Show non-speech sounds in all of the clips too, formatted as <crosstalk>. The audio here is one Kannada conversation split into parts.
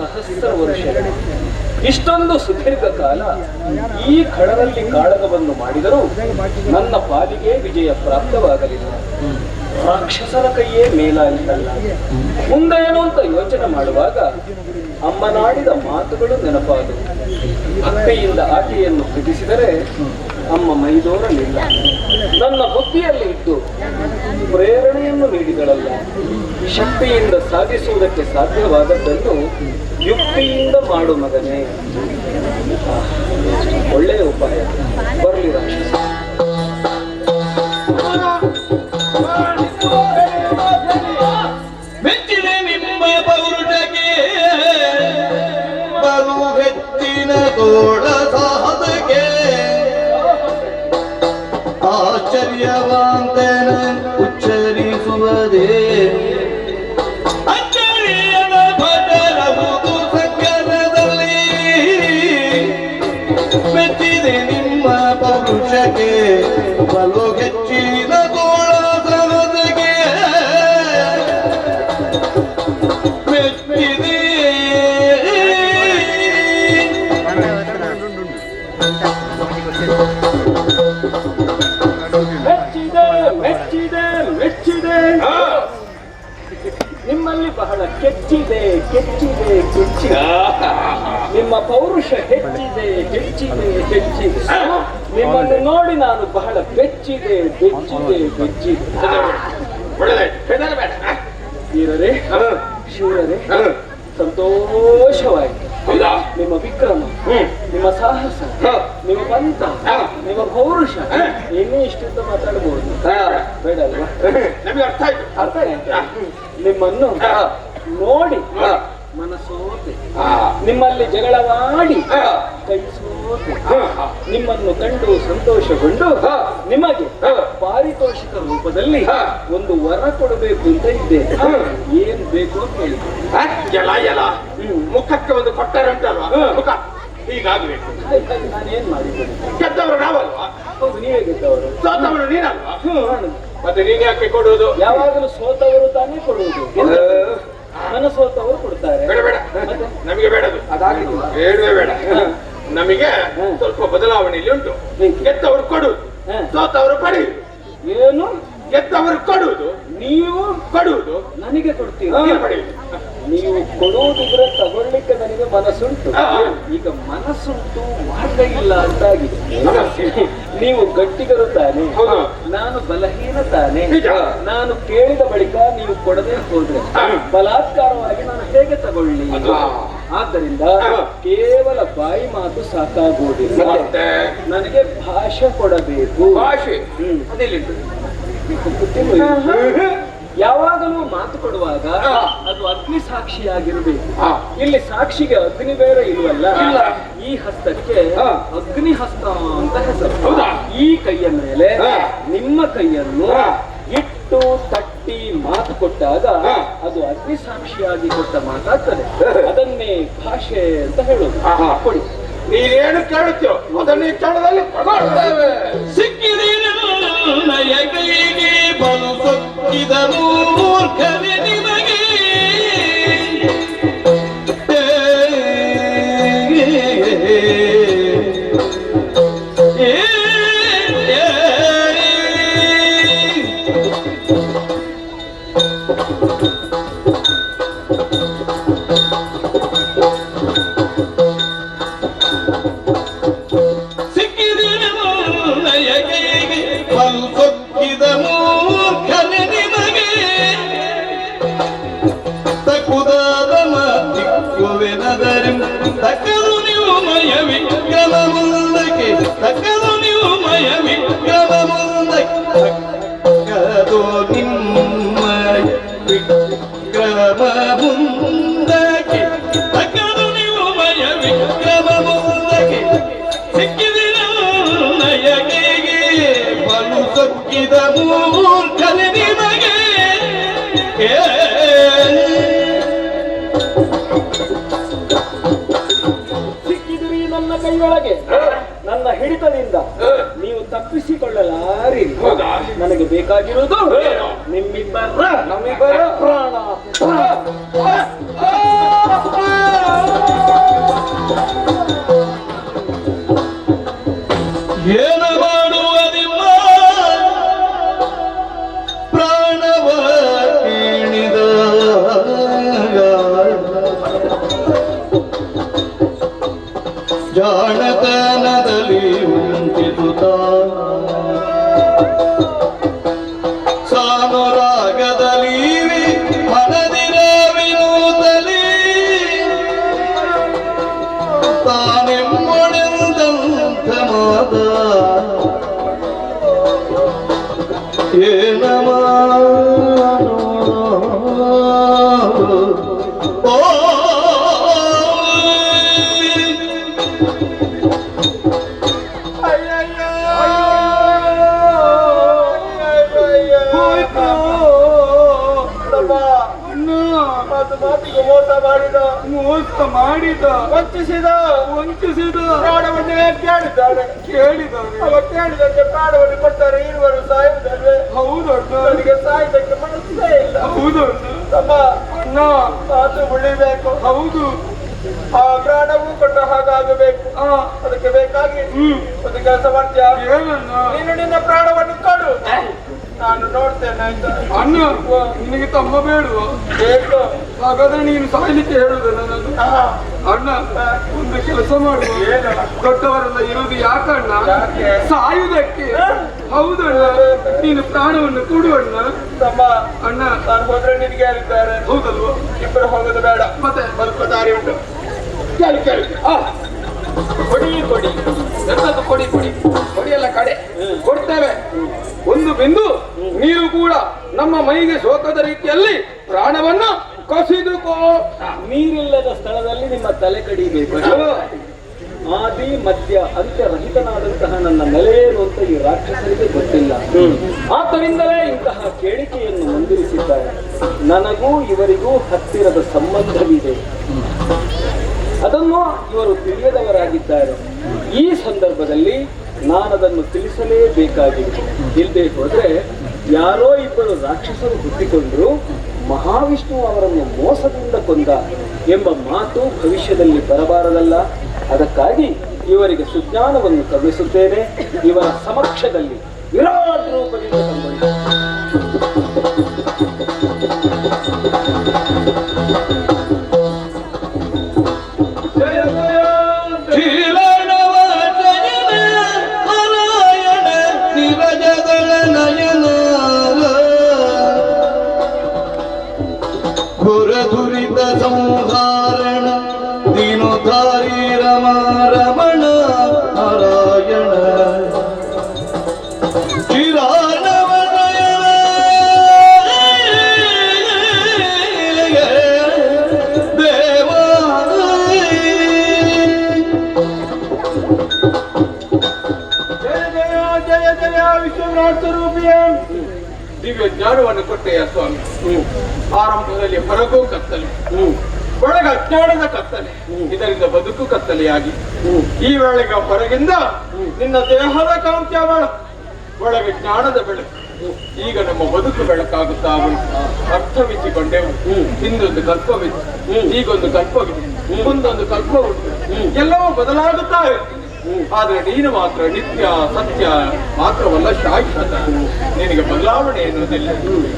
ಸಹಸ್ರ ವರ್ಷ ಇಷ್ಟೊಂದು ಸುದೀರ್ಘ ಕಾಲ ಈ ಖಡದಲ್ಲಿ ಕಾಳಗವನ್ನು ಮಾಡಿದರೂ ನನ್ನ ಪಾಲಿಗೆ ವಿಜಯ ಪ್ರಾಪ್ತವಾಗಲಿಲ್ಲ. ರಾಕ್ಷಸರ ಕೈಯೇ ಮೇಲಾಯಿತಲ್ಲ. ಮುಂದೇನು ಅಂತ ಯೋಚನೆ ಮಾಡುವಾಗ ಅಮ್ಮನಾಡಿದ ಮಾತುಗಳು ನೆನಪಾದವು. ಭಕ್ತಿಯಿಂದ ಆಕೆಯನ್ನು ಪ್ರೀತಿಸಿದರೆ ಅಮ್ಮ ಮೈದೋರಲಿಲ್ಲ. ನನ್ನ ಬುದ್ಧಿಯಲ್ಲಿ ಇದ್ದು ಪ್ರೇರಣೆಯನ್ನು ನೀಡಿದಳಲ್ಲ. ಶಕ್ತಿಯಿಂದ ಸಾಧಿಸುವುದಕ್ಕೆ ಸಾಧ್ಯವಾದದ್ದನ್ನು ಯುಕ್ತಿಯಿಂದ ಮಾಡು ಮಗನೇ. ಒಳ್ಳೆಯ ಉಪಾಯ. ಬರಲಿ ರಾಕ್ಷಸ. ಪೌರುಷಕ್ಕೆ ಬಲು ಹೆಚ್ಚಿನ ತೋಳ ಸಾಧಕೆ ಮೆಚ್ಚಿದೆ. ಮೆಚ್ಚಿದೆ ಮೆಚ್ಚಿದೆ ಮೆಚ್ಚಿದೆ. ನಿಮ್ಮಲ್ಲಿ ಬಹಳ ಕೆಚ್ಚಿದೆ ಕೆಚ್ಚಿದೆ ಕೆಚ್ಚಿದೆ. ನಿಮ್ಮ ಪೌರುಷ ಹೆಚ್ಚಿದೆ ಹೆಚ್ಚಿದೆ ಹೆಚ್ಚಿದೆ. ನಿಮ್ಮನ್ನು ನೋಡಿ ನಾನು ಬಹಳ ಬೆಚ್ಚಿದೆ ಬೆಚ್ಚಿದೆ ಬೆಚ್ಚಿದೆ. ವೀರರೇ ಶಿವರೇ ಸಂತೋಷವಾಯಿತು ನಿಮ್ಮ ವಿಕ್ರಮ ನಿಮ್ಮ ಸಾಹಸ ನಿಮ್ಮ ಪಂಥ ನಿಮ್ಮ ಪೌರುಷ. ಇನ್ನೂ ಇಷ್ಟಿಂದ ಮಾತಾಡಬಹುದು ಬೇಡ ಅಲ್ವಾ? ಅರ್ಥ ಆಯ್ತು. ಅರ್ಥ ಆಯ್ತಾ? ನಿಮ್ಮನ್ನು ನೋಡಿ ಮನಸೋತೆ. ನಿಮ್ಮಲ್ಲಿ ಜಗಳವಾಡಿ. ನಿಮ್ಮನ್ನು ಕಂಡು ಸಂತೋಷಗೊಂಡು ನಿಮಗೆ ಪಾರಿತೋಷಿಕ ರೂಪದಲ್ಲಿ ಒಂದು ವರ ಕೊಡಬೇಕು ಅಂತ ಇದ್ದೇನೆ ಏನ್ ಬೇಕು ಅಂತ ಹೇಳಿ. ಆ, ಎಲ ಎಲ ಮುಖಕ್ಕೆ ಒಂದು ಕೊಟ್ಟಾರಂಟಲ್ವಾ ಮುಖ. ಹೀಗಾಗ್ಬೇಕು. ನಾನೇನ್ ಮಾಡಿದ್ದೇನೆ ಗೆದ್ದವರು ನಾವಲ್ವಾ? ಹೌದು ನೀವೇ ಗೆದ್ದವರು. ಸೋತವರು ನೀನಲ್ವಾ. ಮತ್ತೆ ನೀನ್ ಯಾಕೆ ಕೊಡುವುದು? ಯಾವಾಗಲೂ ಸೋತವರು ತಾನೇ ಕೊಡುವುದು. ಸೋತವರು ಕೊಡ್ತಾರೆ. ಬೇಡ ಬೇಡ? ನಮಗೆ ಬೇಡದು. ಅದಾಗಿಲ್ವಾ? ಬೇಡವೇ ಬೇಡ. ನಮಗೆ. ಸ್ವಲ್ಪ ಬದಲಾವಣೆಯಲ್ಲಿ ಉಂಟು. ಕೆತ್ತವರು ಗೆದ್ದವರು ಕೊಡುವುದು ಹ. ಸೋತವರು ಪಡೆಯುವುದು ಏನು? ಗೆದ್ದವರು ಕೊಡುವುದು ನೀವು ಕೊಡುವುದು. ನನಗೆ ಕೊಡ್ತೀರಾ? ನೀವು ಕೊಡುವುದಿದ್ರೆ ತಗೊಳ್ಳಿಕ್ಕೆ ನನಗೆ ಮನಸ್ಸುಂಟು. ಈಗ ಮನಸ್ಸುಂಟು ಮಾರ್ಗ ಇಲ್ಲ ಅಂತಾಗಿದೆ. ನೀವು ಗಟ್ಟಿಗರು ತಾನೆ. ನಾನು ಬಲಹೀನ ತಾನೆ. ನಾನು ಕೇಳಿದ ಬಳಿಕ ನೀವು ಕೊಡದೆ ಹೋದ್ರೆ. ಬಲಾತ್ಕಾರವಾಗಿ ನಾನು ಹೇಗೆ ತಗೊಳ್ಳಿ. ಆದ್ದರಿಂದ ಕೇವಲ ಬಾಯಿ ಮಾತು ಸಾಕಾಗುವುದಿಲ್ಲ. ನನಗೆ ಭಾಷೆ ಕೊಡಬೇಕು. ಭಾಷೆ. ಹ್ಮ್. <laughs> ಯಾವಾಗಲೂ ಮಾತು ಕೊಡುವಾಗ ಅದು ಅಗ್ನಿ ಸಾಕ್ಷಿಯಾಗಿರಬೇಕು. ಇಲ್ಲಿ ಸಾಕ್ಷಿಗೆ ಅಗ್ನಿ ಬೇರೆ ಇಲ್ವಲ್ಲ. ಈ ಹಸ್ತಕ್ಕೆ ಅಗ್ನಿ ಹಸ್ತ ಅಂತ ಹೆಸರು? ಈ ಕೈಯ ಮೇಲೆ ನಿಮ್ಮ ಕೈಯನ್ನು. ಇಟ್ಟು ತಟ್ಟಿ ಮಾತು ಕೊಟ್ಟಾಗ ಅದು ಅಗ್ನಿ ಸಾಕ್ಷಿಯಾಗಿ ಕೊಟ್ಟ ಮಾತಾಗ್ತದೆ. ಅದನ್ನೇ ಭಾಷೆ ಅಂತ ಹೇಳೋದು. ಕೊಡಿ. ನೀನೇನು ಕೇಳುತ್ತೋ ಅದನ್ನೇ ಕ್ಷಣದಲ್ಲಿ ಕೊಡ್ತೇವೆ ಸಿಕ್ಕಿದ ಕೈಗೆ ಬಲು ಸೊಕ್ಕಿದನು ಮೂರ್ಖನೆ ನಿಮಗೆ ಏ, ಏ, ಸಿಕ್ಕಿದ ಕೈಗೆ ಬಲು ಸೊಕ್ಕಿದ ಮೂರ್ಖನೆ ನಿಮಗೆ ತಕುದಾದ ಮಾತಿಕ್ಕುವೆನದರೆ ತಕ್ಕದು ನೀವು ಮಯ ವಿಕ್ರಮ ಮುಂದಕ್ಕೆ ತಕ್ಕದು ನೀವು ಮಯ ವಿಕ್ರಮ ಮುಂದಕ್ಕೆ ತಕ್ಕದು ನಿಮ್ಮ ವಿಕ್ರಮ ಮುಂದಕ್ಕೆ ಏ ಸಿಕ್ಕಿದಿರಿ ನನ್ನ ಕೈಯೊಳಗೆ. ನನ್ನ ಹಿಡಿತದಿಂದ. ನೀವು ತಪ್ಪಿಸಿಕೊಳ್ಳಲಾರಿ ನನಗೆ ಬೇಕಾಗಿರುವುದು? ನಿಮ್ಮಿಬ್ಬರ. ನಮ್ಮಿಬ್ಬರ. Oh. ಮೋಸ ಮಾಡಿದ. ವಂಚಿಸಿದ. ವಂಚಿಸಿದ. ಪ್ರಾಣವನ್ನೇ ಕೇಳಿದ್ದಾನೆ ಕೇಳಿದ್ದಾರೆ. ಅವ ಕೇಳಿದಂತೆ ಪ್ರಾಣವನ್ನು ಕೊಟ್ಟರೆ ಇರುವರು ಸಾಯುವುದಲ್ವೇ? ಹೌದಣ್ಣ. ನನಗೆ ಸಾಯುವುದಕ್ಕೆ ಮನಸ್ಸೇ ಇಲ್ಲ. ಹೌದು ತಮ್ಮ ಅಣ್ಣ. ಮಾತು ಉಳಿಬೇಕು. ಹೌದು. ಆ ಪ್ರಾಣವೂ ಕೊಟ್ಟ ಹಾಗಾಗಬೇಕು. ಆ. ಅದಕ್ಕೆ ಬೇಕಾಗಿ ಹ್ಮ್. ಒಂದು ಕೆಲಸ ಮಾಡ್ತೀಯ? ಏನಣ್ಣ? ನೀನು ನಿನ್ನ ಪ್ರಾಣವನ್ನು ಕೊಡು. ನಾನು ನೋಡ್ತೇನೆ ಆಯ್ತಾ? ಅಣ್ಣ ನಿನಗೆ ತಮ್ಮ ಬೇಡುವ. ಬೇಕು ಹಾಗಾದ್ರೆ ನೀನು ಸಾಯ್ಲಿಕ್ಕೆ ಹೇಳುದು ನನ್ನನ್ನು ಅಣ್ಣ ಒಂದು ಕೆಲಸ ಮಾಡುವ? ದೊಡ್ಡವರೆಲ್ಲ ಇರುವುದು ಯಾಕಣ್ಣ? ಯಾಕೆ? ಸಾಯುವುದಕ್ಕೆ? ಹೌದಣ್ಣ ನೀನು ಪ್ರಾಣವನ್ನು ಕೊಡುವಣ್ಣ. ತಮ್ಮ ಅಣ್ಣ. ನಾನು ಹೋದ್ರೆ ನಿನಗೆ ಯಾರಿದ್ದಾರೆ? ಹೌದಲ್ವಾ? ಇಬ್ಬರು ಹೋಗೋದು ಬೇಡ. ಮತ್ತೆ? ಸ್ವಲ್ಪ ದಾರಿ ಉಂಟು. ಕೇಳಿ ಕೇಳಿ. ಕೊಡಿ ಕೊಡಿ. ನನ್ನದು ಕೊಡಿ ಕೊಡಿ. ಕೊಡಿ ಎಲ್ಲ ಕಡೆ. ಕೊಡ್ತೇವೆ. ಒಂದು ಬಿಂದು ನೀರು ಕೂಡ ನಮ್ಮ ಮೈಗೆ ಸೋಕದ ರೀತಿಯಲ್ಲಿ ಪ್ರಾಣವನ್ನ ಕಸಿದುಕೋ. ನೀರಿಲ್ಲದ ಸ್ಥಳದಲ್ಲಿ ನಿಮ್ಮ ತಲೆ ಕಡಿಬೇಕು. ಆದಿ ಮಧ್ಯ ಅಂತ್ಯರಹಿತನಾದಂತಹ ನನ್ನ ನೆಲೆಯೇನು ಅಂತ ಈ ರಾಕ್ಷಸರಿಗೆ ಗೊತ್ತಿಲ್ಲ. ಆದ್ದರಿಂದಲೇ ಇಂತಹ ಕೇಳಿಕೆಯನ್ನು ಮುಂದಿರಿಸಿದ್ದಾರೆ ನನಗೂ ಇವರಿಗೂ ಹತ್ತಿರದ ಸಂಬಂಧವಿದೆ. ಅದನ್ನು ಇವರು ತಿಳಿಯದವರಾಗಿದ್ದಾರೆ. ಈ ಸಂದರ್ಭದಲ್ಲಿ ನಾನದನ್ನು ತಿಳಿಸಲೇಬೇಕಾಗಿದೆ. ಇಲ್ಲದೆ ಹೋದ್ರೆ ಯಾರೋ ಇಬ್ಬರು ರಾಕ್ಷಸರು ಹುಟ್ಟಿಕೊಂಡ್ರು, ಮಹಾವಿಷ್ಣು ಅವರನ್ನು ಮೋಸದಿಂದ ಕೊಂದ ಎಂಬ ಮಾತು ಭವಿಷ್ಯದಲ್ಲಿ ಬರಬಾರದಲ್ಲ. ಅದಕ್ಕಾಗಿ ಇವರಿಗೆ ಸುಜ್ಞಾನವನ್ನು ಕರುಣಿಸುತ್ತೇನೆ ಇವರ ಸಮಕ್ಷದಲ್ಲಿ ವಿರಾಟ್ ರೂಪದಿಂದ ಸಂಭವಿಸಿದೆ ಘೋರ ದುರಿತ ಸಂಹಾರಣ ದೀನೋದ್ಧಾರಿ ರಮ ರಮಣ ನಾರಾಯಣ ಶ್ರೀರಾಣವ ನಯನ ದೇವ ಜಯ ದಿವ್ಯ ಜ್ಞಾನವನ್ನು ಕೊಟ್ಟೆಯ ಸ್ವಾಮಿ. ಆರಂಭದಲ್ಲಿ ಹೊರಗೂ ಕತ್ತಲೆ. ಒಳಗ ಅಜ್ಞಾನದ ಕತ್ತಲೆ. ಇದರಿಂದ ಬದುಕು ಕತ್ತಲೆಯಾಗಿ. ಈ ವೇಳೆಗೆ ಹೊರಗಿಂದ ನಿನ್ನ ದೇಹದ ಕಾಂತ್ಯ ಬೆಳಕು ಒಳಗೆ ಜ್ಞಾನದ ಬೆಳಕು. ಈಗ ನಮ್ಮ ಬದುಕು ಬೆಳಕಾಗುತ್ತಾ ಅರ್ಥವಿಸಿಕೊಂಡೆವು. ಹಿಂದೊಂದು ಕಲ್ಪವಿತ್ತು ಈಗೊಂದು ಕಲ್ಪವಿದೆ. ಮುಂದೊಂದು ಕಲ್ಪ ಉಂಟು ಎಲ್ಲವೂ ಬದಲಾಗುತ್ತಾ ಇರ್ತದೆ ಆದ್ರೆ ನೀನು ಮಾತ್ರ ನಿತ್ಯ ಸತ್ಯ ಮಾತ್ರವಲ್ಲ ಶಾಶ್ವತ ನಿನಗೆ ಬದಲಾವಣೆ ಎನ್ನುವುದಿಲ್ಲ.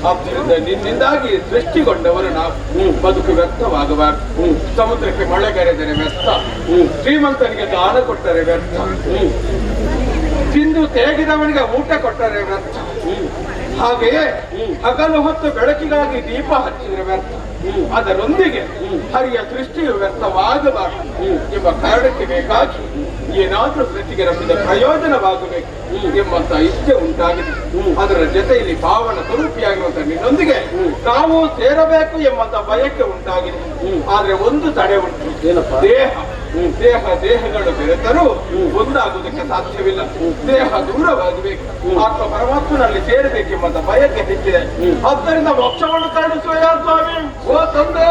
ಆದ್ದರಿಂದ ನಿನ್ನಿಂದಾಗಿ ಸೃಷ್ಟಿಗೊಂಡವರು ನಾವು. ಬದುಕು ವ್ಯರ್ಥವಾಗಬಾರದು ಸಮುದ್ರಕ್ಕೆ ಮಳೆಗರೆದರೆ ವ್ಯರ್ಥ. ಶ್ರೀಮಂತನಿಗೆ ದಾನ ಕೊಟ್ಟರೆ ವ್ಯರ್ಥ. ತಿಂದು ತೇಗಿದವನಿಗೆ ಊಟ ಕೊಟ್ಟರೆ ವ್ಯರ್ಥ. ಹಾಗೆಯೇ ಹಗಲು ಹೊತ್ತು ಬೆಳಕಿಗಾಗಿ ದೀಪ ಹಚ್ಚಿದ್ರೆ ವ್ಯರ್ಥ. ಅದರೊಂದಿಗೆ ಹರಿಯ ಸೃಷ್ಟಿಯು ವ್ಯರ್ಥವಾಗಬಾರದು ಎಂಬ ಕಾರಣಕ್ಕೆ ಬೇಕಾಗಿ ಏನಾದರೂ ಸೃಷ್ಟಿಗೆ ನಮ್ಮಿಂದ ಪ್ರಯೋಜನವಾಗಬೇಕು ಎಂಬಂತ ಇಚ್ಛೆ ಉಂಟಾಗಿದೆ. ಅದರ ಜೊತೆಯಲ್ಲಿ ಭಾವನ ಸ್ವರೂಪಿಯಾಗಿರುವಂತಹ ನಿನ್ನೊಂದಿಗೆ ನಾವು ಸೇರಬೇಕು ಎಂಬಂತ ಬಯಕೆ ಉಂಟಾಗಿದೆ. ಆದ್ರೆ ಒಂದು ತಡೆ ಉಂಟು. ಏನಪ್ಪ? ದೇಹ. ದೇಹ ದೇಹಗಳು ಬೆರೆತರೂ ಒಂದಾಗುವುದಕ್ಕೆ ಸಾಧ್ಯವಿಲ್ಲ. ದೇಹ ದೂರವಾಗಬೇಕು. ಆತ್ಮ ಪರಮಾತ್ಮನಲ್ಲಿ ಸೇರಬೇಕೆಂಬ ಬಯಕೆ ಹೆಚ್ಚಿದೆ. ಆದ್ದರಿಂದ ಮೋಕ್ಷವನ್ನು ಕರುಣಿಸುವ ಯಾರು ಸ್ವಾಮಿ. ಓ ತಂದೆ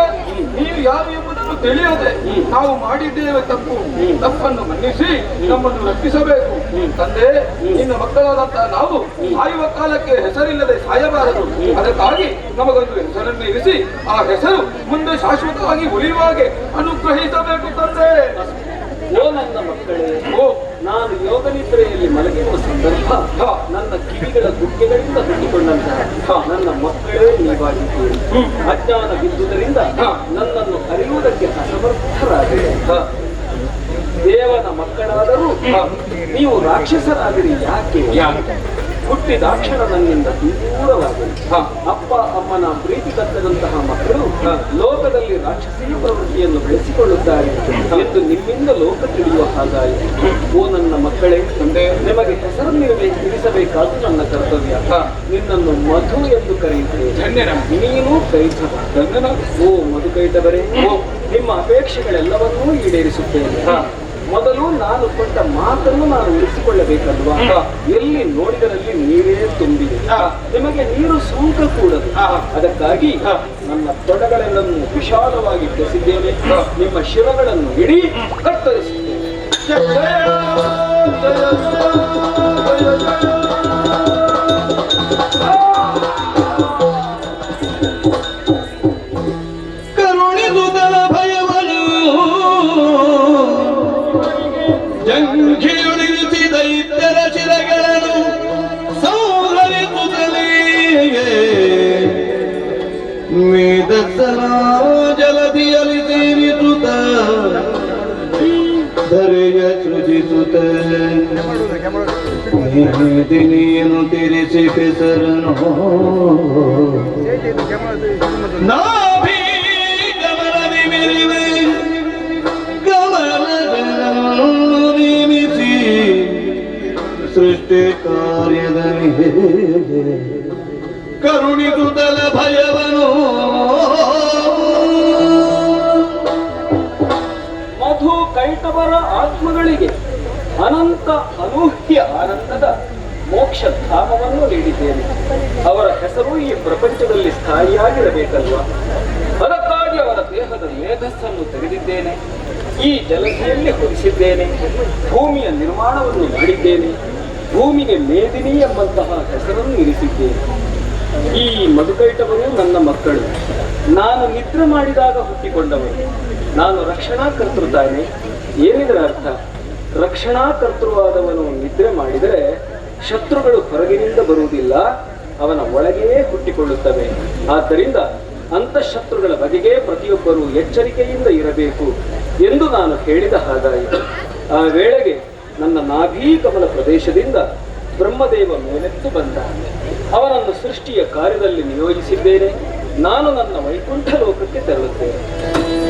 ನೀವು ಯಾರು ಎಂಬುದನ್ನು ತಿಳಿಯದೆ ನಾವು ಮಾಡಿದ್ದೇವೆ ತಪ್ಪು. ತಪ್ಪನ್ನು ಮನ್ನಿಸಿ ನಮ್ಮನ್ನು ರಕ್ಷಿಸಬೇಕು. ತಂದೆ ನಿನ್ನ ಮಕ್ಕಳಾದಂತಹ ನಾವು ಸಾಯುವ ಕಾಲಕ್ಕೆ ಹೆಸರಿಲ್ಲದೆ ಸಾಯಬಾರದು. ಅದಕ್ಕಾಗಿ ನಮಗೊಂದು ಹೆಸರನ್ನು ಇರಿಸಿ ಆ ಹೆಸರು ಮುಂದೆ ಶಾಶ್ವತವಾಗಿ ಉಳಿಯುವ ಹಾಗೆ ಅನುಗ್ರಹಿಸಬೇಕು ತಂದೆ. ಓ ನನ್ನ ಮಕ್ಕಳೇ ಓ. ನಾನು ಯೋಗ ನಿದ್ರೆಯಲ್ಲಿ ಮಲಗಿರುವ ಸಂದರ್ಭ ಕಿವಿಗಳ ಗುಕ್ಕೆಗಳಿಂದ ಹುಟ್ಟಿಕೊಂಡಂತಹ ನನ್ನ ಮಕ್ಕಳೇ ನೀವಾಗಿದ್ದೀರಿ. ಅಜ್ಞಾನ ಬಿದ್ದುದರಿಂದ. ನನ್ನನ್ನು ಅರಿಯುವುದಕ್ಕೆ ಅಸಮರ್ಥರಾಗಿದೆ ದೇವನ ಮಕ್ಕಳಾದರೂ ನೀವು ರಾಕ್ಷಸರಾಗಿರಿ. ಯಾಕೆ? ಯಾಕೆ? ಹುಟ್ಟಿದಾಕ್ಷಣ ನನ್ನಿಂದ ದೂರವಾಗಲಿ. ಅಪ್ಪ ಅಮ್ಮನ ಪ್ರೀತಿ ತಕ್ಕದಂತಹ ಮಕ್ಕಳು ಲೋಕದಲ್ಲಿ ರಾಕ್ಷಸೀಯ ಪ್ರವೃತ್ತಿಯನ್ನು ಬೆಳೆಸಿಕೊಳ್ಳುತ್ತಾರೆ ಎಂದು ನಿಮ್ಮಿಂದ ಲೋಕ ತಿಳಿಯುವ ಹಾಗಾಯಿತು. ಓ ನನ್ನ ಮಕ್ಕಳೇ ನಿಮಗೆ ಹೆಸರನ್ನಿರಲಿ ತಿಳಿಸಬೇಕಾದ ನನ್ನ ಕರ್ತವ್ಯ. ನಿನ್ನನ್ನು ಮಧು ಎಂದು ಕರೆಯುತ್ತೇನೆ. ನೀನು ಕೈತವ. ಓ ಮಧು ಕೈತವರೇ ಓ ನಿಮ್ಮ ಅಪೇಕ್ಷೆಗಳೆಲ್ಲವನ್ನೂ ಈಡೇರಿಸುತ್ತೇನೆ. ಮೊದಲು ನಾನು ಕೊಟ್ಟ ಮಾತನ್ನು ನಾನು ಉಳಿಸಿಕೊಳ್ಳಬೇಕಲ್ವಾ ಎಲ್ಲಿ ನೋಡಿದರಲ್ಲಿ ನೀರೇ ತುಂಬಿದೆ ನಿಮಗೆ ನೀರು ಸೂಕ ಕೂಡದು ಅದಕ್ಕಾಗಿ ನನ್ನ ತೊಡಗಳೆಲ್ಲನ್ನು ವಿಶಾಲವಾಗಿ ಬೆಸಿದ್ದೇನೆ ನಿಮ್ಮ ಶಿರಗಳನ್ನು ಇಡೀ ಕತ್ತರಿಸುತ್ತೇನೆ ಮೇದಸನ ಜಲಧಿಯಲ್ಲಿ ಸೇರಿಸುತ್ತ ಧರೆಯ ಸೃಜಿಸುತ್ತ ನೀನು ತಿರಿಸಿ ಹೆಸರನು ನಾಭಿ ಕಮಲದಿ ಮೆರಿವೆ ಕಮಲಗಳನ್ನು ನೇಮಿಸಿ ಸೃಷ್ಟಿ ಕಾರ್ಯದಲ್ಲಿ ಕರುಣಿಸುತ್ತಲ ಭಯವನು. ಮಧು ಕೈಟವರ ಆತ್ಮಗಳಿಗೆ ಅನಂತ ಅನೂಹ್ಯ ಆನಂದದ ಮೋಕ್ಷ ಧಾಮವನ್ನು ನೀಡಿದ್ದೇನೆ. ಅವರ ಹೆಸರು ಈ ಪ್ರಪಂಚದಲ್ಲಿ ಸ್ಥಾಯಿಯಾಗಿರಬೇಕಲ್ವಾ? ಅದಕ್ಕಾಗಿ ಅವರ ದೇಹದ ಮೇಧಸ್ಸನ್ನು ತೆಗೆದಿದ್ದೇನೆ ಈ ಜಲಧಿಯಲ್ಲಿ ಹೊರಿಸಿದ್ದೇನೆ. ಭೂಮಿಯ ನಿರ್ಮಾಣವನ್ನು ಮಾಡಿದ್ದೇನೆ. ಭೂಮಿಗೆ ಮೇದಿನಿ ಎಂಬಂತಹ ಹೆಸರನ್ನು ಇರಿಸಿದ್ದೇನೆ. ಈ ಮಧುಕೈಟವರು ನನ್ನ ಮಕ್ಕಳು. ನಾನು ನಿದ್ರೆ ಮಾಡಿದಾಗ ಹುಟ್ಟಿಕೊಂಡವರು ನಾನು ರಕ್ಷಣಾ ಕರ್ತೃ ತಾನೆ. ಏನಿದರ ಅರ್ಥ? ರಕ್ಷಣಾ ಕರ್ತೃವಾದವನು ನಿದ್ರೆ ಮಾಡಿದರೆ ಶತ್ರುಗಳು ಹೊರಗಿನಿಂದ ಬರುವುದಿಲ್ಲ, ಅವನ ಒಳಗೇ ಹುಟ್ಟಿಕೊಳ್ಳುತ್ತವೆ. ಆದ್ದರಿಂದ ಅಂತಃಶತ್ರುಗಳ ಬಗೆಗೆ ಪ್ರತಿಯೊಬ್ಬರೂ ಎಚ್ಚರಿಕೆಯಿಂದ ಇರಬೇಕು ಎಂದು ನಾನು ಹೇಳಿದ ಹಾಗಾಯಿತು. ಆ ವೇಳೆಗೆ ನನ್ನ ನಾಭೀಕಮಲ ಪ್ರದೇಶದಿಂದ ಬ್ರಹ್ಮದೇವ ಮೇಲೆತ್ತು ಬಂದ. ಅವನನ್ನು ಸೃಷ್ಟಿಯ ಕಾರ್ಯದಲ್ಲಿ ನಿಯೋಜಿಸಿದ್ದೇನೆ. ನಾನು ನನ್ನ ವೈಕುಂಠ ಲೋಕಕ್ಕೆ ತೆರಳುತ್ತೇನೆ.